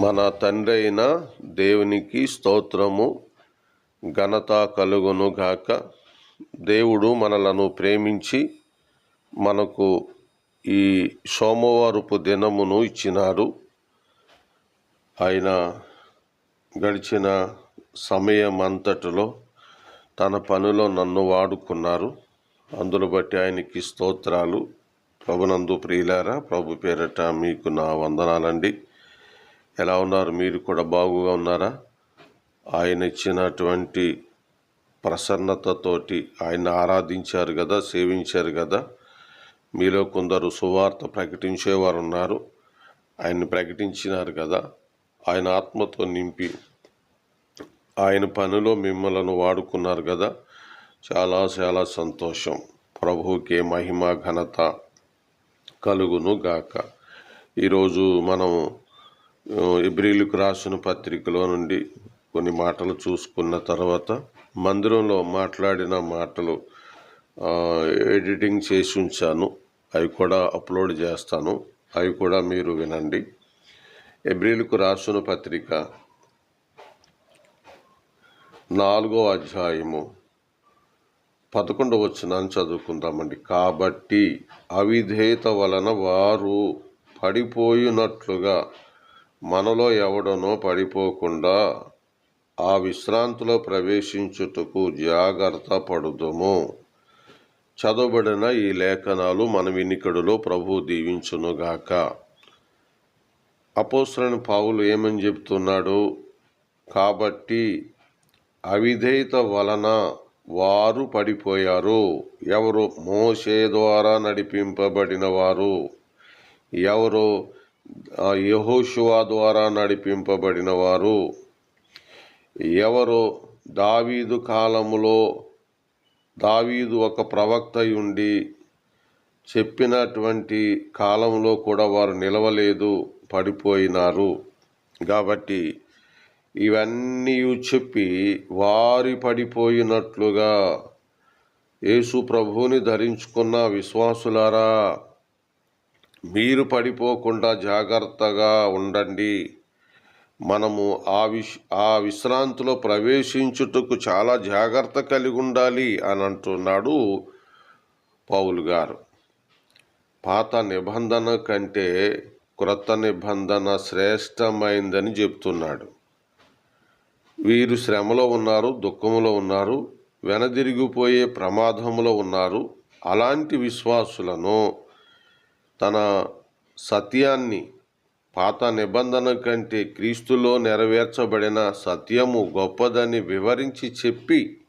మన తండ్రి అయిన దేవునికి స్తోత్రము ఘనత కలుగును గాక. దేవుడు మనలను ప్రేమించి మనకు ఈ సోమవారపు దినమును ఇచ్చినారు ఆయన గడిచిన సమయం అంతటిలో తన పనిలో నన్ను వాడుకున్నారు. అందును బట్టి ఆయనకి స్తోత్రాలు. ప్రభునందు ప్రియులారా ప్రభు పేరట మీకు నా వందనాలండి. ఎలా ఉన్నారు? మీరు కూడా బాగుగా ఉన్నారా? ఆయన ఇచ్చినటువంటి ప్రసన్నతతోటి ఆయన ఆరాధించారు కదా సేవించారు కదా. మీలో కొందరు సువార్త ప్రకటించేవారు ఉన్నారు. ఆయన్ని ప్రకటించినారు కదా. ఆయన ఆత్మతో నింపి ఆయన పనిలో మిమ్మలను వాడుకున్నారు కదా. చాలా చాలా సంతోషం. ప్రభువుకే మహిమ ఘనత కలుగును గాక. ఈరోజు మనం ఎబ్రిలకు రాసిన పత్రికలో నుండి కొన్ని మాటలు చూసుకున్న తర్వాత మందిరంలో మాట్లాడిన మాటలు ఎడిటింగ్ చేసి ఉంచాను. అవి కూడా అప్లోడ్ చేస్తాను. అవి కూడా మీరు వినండి. ఎబ్రిలకు రాసిన పత్రిక నాలుగో అధ్యాయము పదకొండు వచ్చినాన్ని చదువుకుందామండి. కాబట్టి అవిధేయత వలన వారు పడిపోయినట్లుగా మనలో ఎవడనో పడిపోకుండా ఆ విశ్రాంతిలో ప్రవేశించుటకు జాగ్రత్త పడుదుము. చదవబడిన ఈ లేఖనాలు మన వినికడులో ప్రభు దీవించునుగాక. అపోసరణ పావులు ఏమని చెప్తున్నాడు? కాబట్టి అవిధేయత వలన వారు పడిపోయారు. ఎవరు మోసే ద్వారా నడిపింపబడిన వారు? ఎవరు యహోషువా ద్వారా నడిపింపబడిన వారు ఎవరు దావీదు కాలములో దావీదు ఒక ప్రవక్త ఉండి చెప్పినటువంటి కాలంలో కూడా వారు నిలవలేదు పడిపోయినారు. కాబట్టి ఇవన్నీ చెప్పి వారి పడిపోయినట్లుగా యేసు ప్రభువుని ధరించుకున్న విశ్వాసులారా మీరు పడిపోకుండా జాగ్రత్తగా ఉండండి. మనము ఆ విష్ ఆ విశ్రాంతిలో ప్రవేశించుటకు చాలా జాగ్రత్త కలిగి ఉండాలి అని అంటున్నాడు పౌలు గారు. పాత నిబంధన కంటే క్రొత్త నిబంధన శ్రేష్టమైందని చెప్తున్నాడు వీరు శ్రమలో ఉన్నారు దుఃఖంలో ఉన్నారు వెనదిరిగిపోయే ప్రమాదంలో ఉన్నారు. అలాంటి విశ్వాసులను తన సత్యాన్ని పాత నిబంధన కంటే క్రీస్తులో నెరవేర్చబడిన సత్యము గొప్పదని వివరించి చెప్పి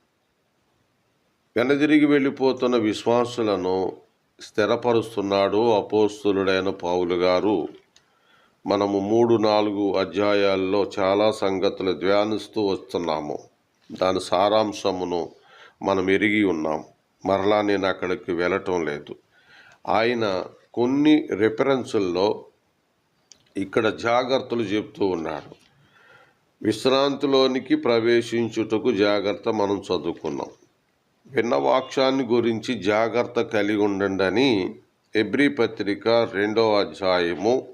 వెనదిరిగి వెళ్ళిపోతున్న విశ్వాసులను స్థిరపరుస్తున్నాడు అపోస్తులుడైన పావులు గారు. మనము మూడు నాలుగు అధ్యాయాల్లో చాలా సంగతులు ధ్యానిస్తూ వస్తున్నాము. దాని సారాంశమును మనం ఎరిగి ఉన్నాం. మరలా నేను అక్కడికి వెళ్ళటం లేదు. ఆయన కొన్ని రెఫరెన్సుల్లో ఇక్కడ జాగ్రత్తలు చెప్తూ ఉన్నాడు విశ్రాంతిలోనికి ప్రవేశించుటకు జాగ్రత్త మనం చదువుకున్నాం. విన్న వాక్యాన్ని గురించి జాగ్రత్త కలిగి ఉండండి అని ఎబ్రి పత్రిక రెండవ అధ్యాయము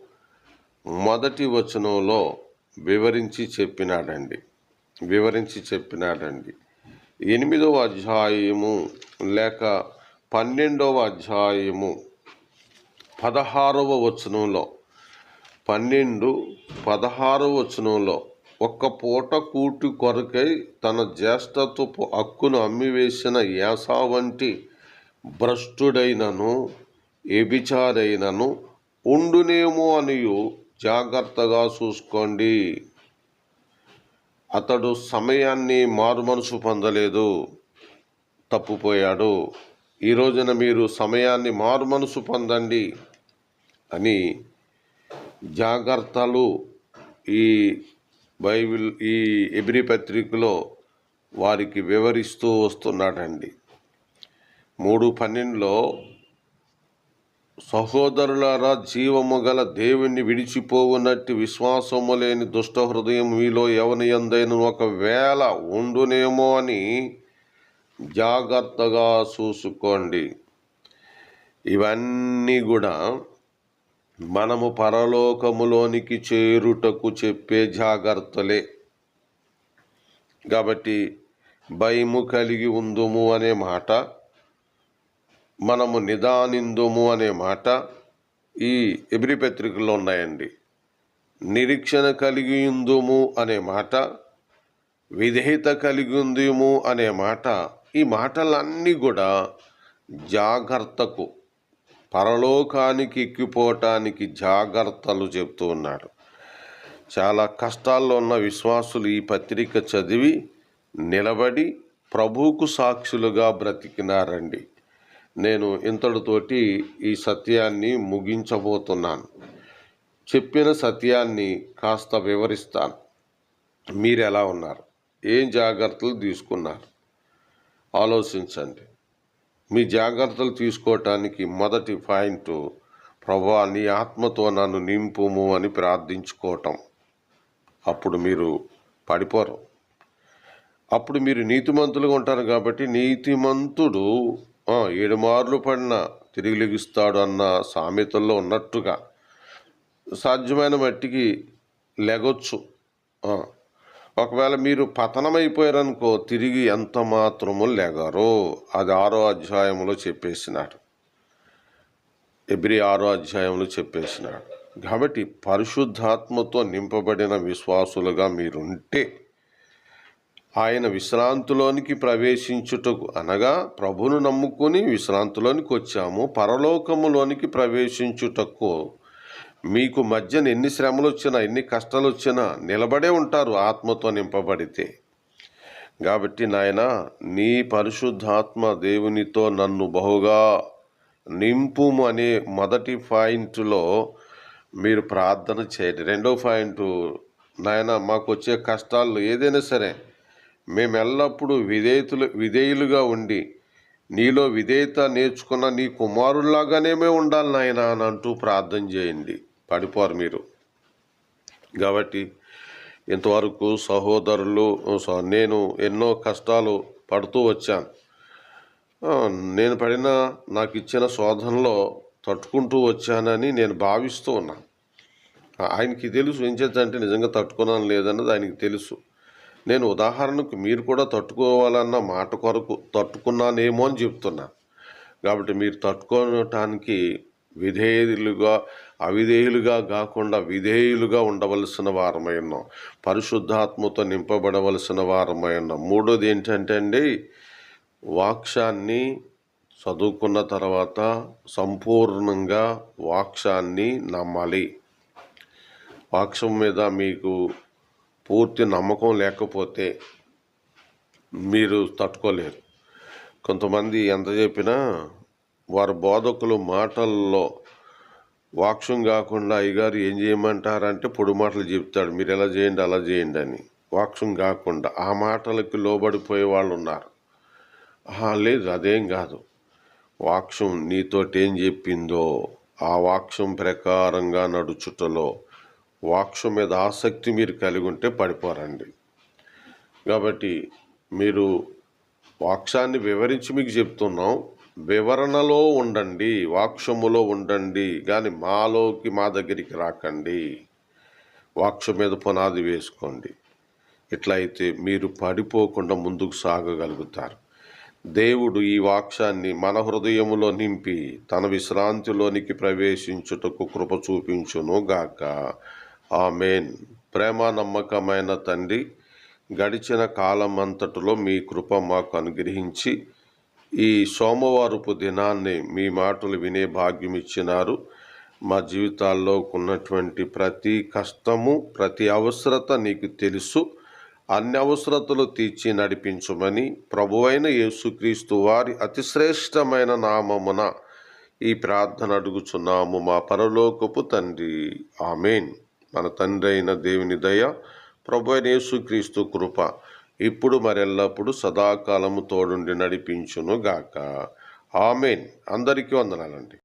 మొదటి వచనంలో వివరించి చెప్పినాడండి. వివరించి చెప్పినాడండి. ఎనిమిదవ అధ్యాయము లేక పన్నెండవ అధ్యాయము పదహారవ వచనంలో పన్నెండు పదహారవ వచనంలో ఒక్క పూట కూటి కొరకై తన జ్యేష్ఠత్వపు హక్కును అమ్మివేసిన యాసా వంటి భ్రష్టుడైనను ఎబిచారైనను ఉండునేమో అనియు జాగ్రత్తగా చూసుకోండి. అతడు సమయాన్ని మారుమనసు పొందలేదు. తప్పుపోయాడు ఈ రోజున మీరు సమయాన్ని మారుమనసు పొందండి అని జాగ్రత్తలు ఈ బైబిల్ ఈ ఎబ్రి పత్రికలో వారికి వివరిస్తూ వస్తున్నాడండి. మూడు పన్నెండులో సహోదరులారా జీవము గల దేవుణ్ణి విడిచిపోవునట్టు విశ్వాసము లేని దుష్ట హృదయం మీలో ఎవని ఎందైన ఒకవేళ ఉండునేమో అని జాగ్రత్తగా చూసుకోండి. ఇవన్నీ కూడా మనము పరలోకములోనికి చేరుటకు చెప్పే జాగ్రత్తలే. కాబట్టి భయము కలిగి ఉందుము అనే మాట మనము నిదానిందుము అనే మాట ఈ ఎబ్రి పత్రికలో ఉన్నాయండి. నిరీక్షణ కలిగి ఉందుము అనే మాట విధేయత కలిగి ఉందిము అనే మాట ఈ మాటలన్నీ కూడా జాగ్రత్తకు పరలోకానికి ఎక్కిపోవటానికి జాగ్రత్తలు చెప్తూ ఉన్నాడు. చాలా కష్టాల్లో ఉన్న విశ్వాసులు ఈ పత్రిక చదివి నిలబడి ప్రభువుకు సాక్షులుగా బ్రతికినారండి. నేను ఇంతటితోటి ఈ సత్యాన్ని ముగించబోతున్నాను. చెప్పిన సత్యాన్ని కాస్త వివరిస్తాను. మీరు ఎలా ఉన్నారు? ఏం జాగ్రత్తలు తీసుకున్నారు? ఆలోచించండి. మీ జాగ్రత్తలు తీసుకోవటానికి మొదటి పాయింట్ ప్రభా నీ ఆత్మతో నన్ను నింపుము అని ప్రార్థించుకోవటం. అప్పుడు మీరు పడిపోరు. అప్పుడు మీరు నీతిమంతులుగా ఉంటారు కాబట్టి నీతిమంతుడు ఏడు మార్లు పడిన తిరిగి లెగుస్తాడు అన్న సామెతల్లో ఉన్నట్టుగా సాధ్యమైన మట్టికి లెగొచ్చు. ఒకవేళ మీరు పతనమైపోయారనుకో తిరిగి ఎంత మాత్రము లెగరో అది ఆరో అధ్యాయంలో చెప్పేసినాడు. ఎబ్రి ఆరో అధ్యాయంలో చెప్పేసినాడు. కాబట్టి పరిశుద్ధాత్మతో నింపబడిన విశ్వాసులుగా మీరుంటే ఆయన విశ్రాంతిలోనికి ప్రవేశించుటకు అనగా ప్రభును నమ్ముకొని విశ్రాంతిలోనికి వచ్చాము పరలోకములోనికి ప్రవేశించుటకు మీకు మధ్యన ఎన్ని శ్రమలు వచ్చినా ఎన్ని కష్టాలు వచ్చినా నిలబడే ఉంటారు ఆత్మతో నింపబడితే. కాబట్టి నాయన నీ పరిశుద్ధాత్మ దేవునితో నన్ను బహుగా నింపుము అనే మొదటి పాయింట్లో మీరు ప్రార్థన చేయండి. రెండో పాయింట్ నాయన మాకు వచ్చే కష్టాలు ఏదైనా సరే మేము ఎల్లప్పుడూ విధేయతులు విధేయులుగా ఉండి నీలో విధేయత నేర్చుకున్న నీ కుమారుల్లాగానే ఉండాలి నాయన అని అంటూ ప్రార్థన చేయండి. పడిపోరు మీరు. కాబట్టి ఇంతవరకు సహోదరులు నేను ఎన్నో కష్టాలు పడుతూ వచ్చాను. నేను పడిన నాకు ఇచ్చిన శోధనలో తట్టుకుంటూ వచ్చానని నేను భావిస్తూ ఉన్నాను ఆయనకి తెలుసు ఏం చేద్దంటే నిజంగా తట్టుకున్నాను లేదన్నది ఆయనకి తెలుసు. నేను ఉదాహరణకు మీరు కూడా తట్టుకోవాలన్న మాట కొరకు తట్టుకున్నానేమో అని చెప్తున్నాను కాబట్టి మీరు తట్టుకోవటానికి విధేయులుగా అవిధేయులుగా కాకుండా విధేయులుగా ఉండవలసిన వారమై ఉన్నాం. పరిశుద్ధాత్మతో నింపబడవలసిన వారమై ఉన్నాం. మూడోది ఏంటంటే అండి వాక్షాన్ని చదువుకున్న తర్వాత సంపూర్ణంగా వాక్షాన్ని నమ్మాలి. వాక్షం మీద మీకు పూర్తి నమ్మకం లేకపోతే మీరు తట్టుకోలేరు. కొంతమంది ఎంత చెప్పినా వారు బోధకులు మాటల్లో వాక్షం కాకుండా అయ్యగారు ఏం చేయమంటారంటే పొడి మాటలు చెప్తాడు. మీరు ఎలా చేయండి అలా చేయండి అని. వాక్యం కాకుండా ఆ మాటలకి లోబడిపోయే వాళ్ళు ఉన్నారు. లేదు అదేం కాదు. వాక్షం నీతోటి ఏం చెప్పిందో ఆ వాక్షం ప్రకారంగా నడుచుటలో వాక్యం మీద ఆసక్తి మీరు కలిగి ఉంటే పడిపోరండి. కాబట్టి మీరు వాక్యాన్ని వివరించి మీకు చెప్తున్నాం. వివరణలో ఉండండి వాక్షములో ఉండండి కానీ మాలోకి మా దగ్గరికి రాకండి. వాక్షం మీద పునాది వేసుకోండి. ఇట్లయితే మీరు పడిపోకుండా ముందుకు సాగగలుగుతారు. దేవుడు ఈ వాక్షాన్ని మన హృదయములో నింపి తన విశ్రాంతిలోనికి ప్రవేశించుటకు కృప చూపించును గాక. ఆమెన్. ప్రేమ నమ్మకమైన తండ్రి గడిచిన కాలం అంతటిలో మీ కృప మాకు అనుగ్రహించి ఈ సోమవారపు దినాన్ని మీ మాటలు వినే భాగ్యం ఇచ్చినారు మా జీవితాల్లో ఉన్నటువంటి ప్రతి కష్టము ప్రతి అవసరత నీకు తెలుసు. అన్ని అవసరతలు తీర్చి నడిపించమని ప్రభువైన యేసుక్రీస్తు వారి అతిశ్రేష్టమైన నామమున ఈ ప్రార్థన అడుగుచున్నాము. మా పరలోకపు తండ్రి. ఆమెన్. మన తండ్రి అయిన దేవుని దయ ప్రభు అయిన యేసుక్రీస్తు కృప. ఇప్పుడు మరెల్లప్పుడు సదాకాలము తోడుండి నడిపించును గాక ఆమెన్. అందరికీ వందనాలండి.